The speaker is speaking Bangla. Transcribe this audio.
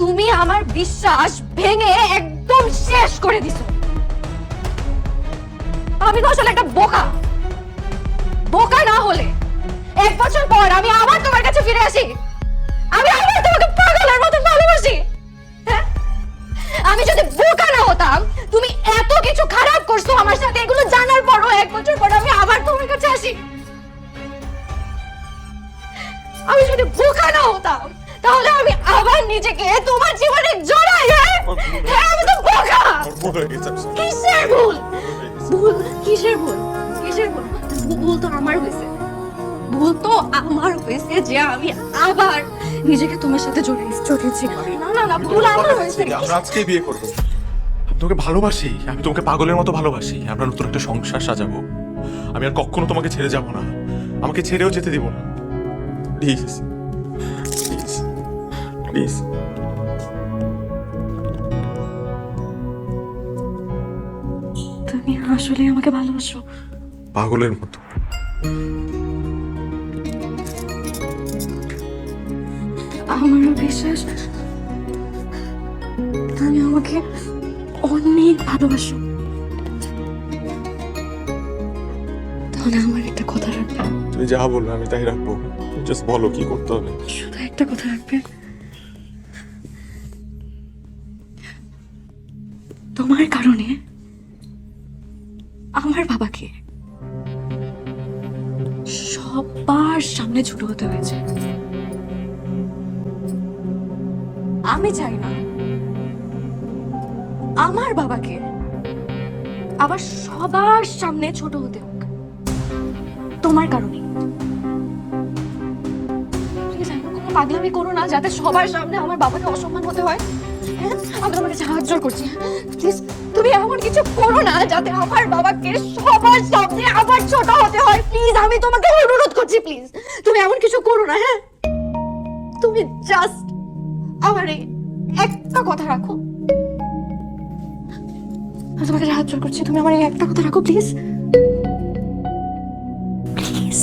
তুমি আমার বিশ্বাস ভেঙে একদম শেষ করে দিছো। আমি তো আসলে একটা বোকা। বোকা না হলে এক বছর পর আমি আবার তোমার কাছে ফিরে আসি। আমি আবার তোমাকে ভুল হয়ে গেছে কিসের ভুল? ভুল কিসের ভুল? কিসের ভুল? ভুল তো আমার হয়েছে। ভুল তো আমার হয়েছে যে আমি আবার নিজেকে তোমার সাথে জড়িয়ে জড়িয়েছি না না না ভুল আমার হয়েছে। আমরা আজকেই বিয়ে করব। আমি তোমাকে ভালোবাসি। আমি তোমাকে পাগলের মতো ভালোবাসি। আমরা নতুন একটা সংসার সাজাবো। আমি আর কখনো তোমাকে ছেড়ে যাব না। আমাকে ছেড়েও যেতে দিব না। প্লিজ প্লিজ প্লিজ তুমি আসলে আমাকে ভালোবাসো। পাগলের মতো। আমারও বিশ্বাস তুমি আমাকে অনেক ভালোবাসো। তাহলে আমার একটা কথা রাখবে। তুমি যা বলবে আমি তাই রাখব। জাস্ট বলো কি করতে হবে? শুধু একটা কথা রাখবে। তোমার কারণে আমার বাবাকে সবার সামনে ছোট হতে হয়েছে। আমি চাই না আমার বাবাকে আবার সবার সামনে ছোট হতে হোক। তোমার কারণে। পাগলামি করো না যাতে সবার সামনে আমার বাবাকে অসম্মান হতে হয়। হ্যাঁ, আমি তোমার কাছে হাত করছি। প্লিজ তুমি এমন কিছু করো না যাতে আমার বাবাকে সবার সামনে আবার ছোট হতে হয়। প্লিজ আমি তোমাকে অনুরোধ করছি প্লিজ তুমি এমন কিছু করো না হ্যাঁ? তুমি জাস্ট আমার একটা কথা রাখো। আমি তোমাকে সাহায্য করছি, তুমি আমার একটা কথা রাখো প্লিজ প্লিজ